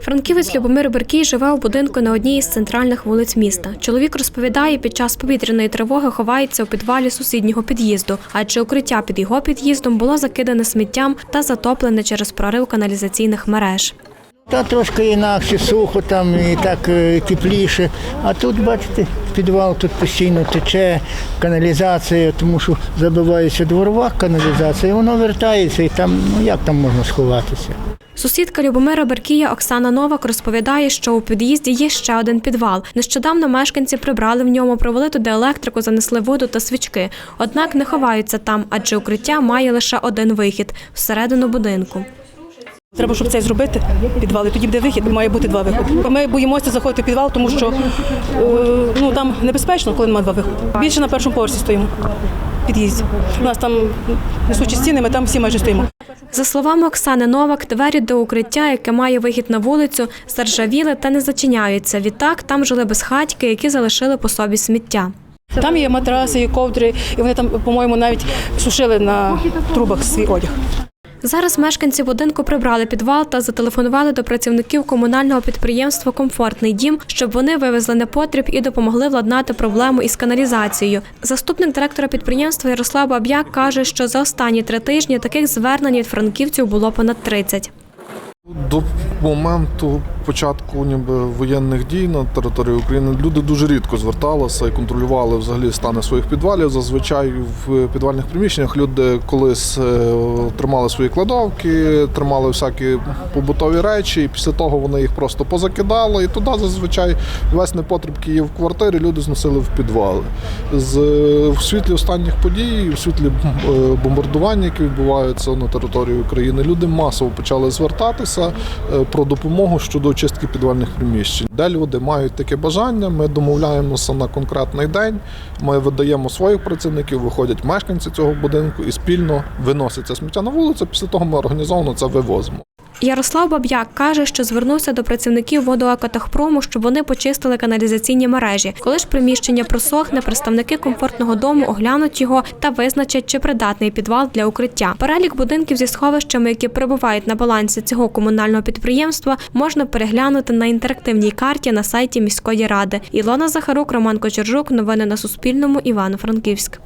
Франківець Любомир Беркій живе у будинку на одній із центральних вулиць міста. Чоловік розповідає, під час повітряної тривоги ховається у підвалі сусіднього під'їзду, адже укриття під його під'їздом було закидане сміттям та затоплене через прорив каналізаційних мереж. Та трошки інакше, сухо там і так е, тепліше. А тут, бачите, підвал тут постійно тече, каналізація, тому що забивається дворова каналізація, і воно вертається, і там, ну як там можна сховатися? Сусідка Любомира Беркія Оксана Новак розповідає, що у під'їзді є ще один підвал. Нещодавно мешканці прибрали в ньому, провели туди електрику, занесли воду та свічки. Однак не ховаються там, адже укриття має лише один вихід всередину будинку. Треба, щоб це зробити, підвал, і тоді буде вихід, має бути два виходи. Ми боїмося заходити в підвал, тому що е, ну, там небезпечно, коли немає два виходи. Більше на першому поверсі стоїмо під'їзді. У нас там несучі стіни, ми там всі майже стоїмо. За словами Оксани Новак, двері до укриття, яке має вихід на вулицю, заржавіли та не зачиняються. Відтак там жили безхатьки, які залишили по собі сміття. Там є матраси, є ковдри, і вони там, по-моєму, навіть сушили на трубах свій одяг. Зараз мешканці будинку прибрали підвал та зателефонували до працівників комунального підприємства Комфортний дім, щоб вони вивезли непотріб і допомогли владнати проблему із каналізацією. Заступник директора підприємства Ярослав Баб'як каже, що за останні три тижні таких звернень від франківців було понад 30. До моменту початку ніби воєнних дій на території України люди дуже рідко зверталися і контролювали взагалі стани своїх підвалів. Зазвичай в підвальних приміщеннях люди колись е, тримали свої кладовки, тримали всякі побутові речі, і після того вони їх просто позакидали. І туди зазвичай весь непотріб, є в квартирі, люди зносили в підвали. З в світлі останніх подій, в світлі е, бомбардування, які відбуваються на території України, люди масово почали звертатися про допомогу щодо очистки підвальних приміщень. Де люди мають таке бажання, ми домовляємося на конкретний день. Ми видаємо своїх працівників, виходять мешканці цього будинку і спільно виносяться сміття на вулицю. Після того ми організовано це вивозимо. Ярослав Баб'як каже, що звернувся до працівників водоекотехпрому, щоб вони почистили каналізаційні мережі. Коли ж приміщення просохне, представники комфортного дому оглянуть його та визначать, чи придатний підвал для укриття. Перелік будинків зі сховищами, які перебувають на балансі цього комунального підприємства, можна переглянути на інтерактивній карті на сайті міської ради. Ілона Захарук, Роман Кочержук. Новини на Суспільному. Івано-Франківськ.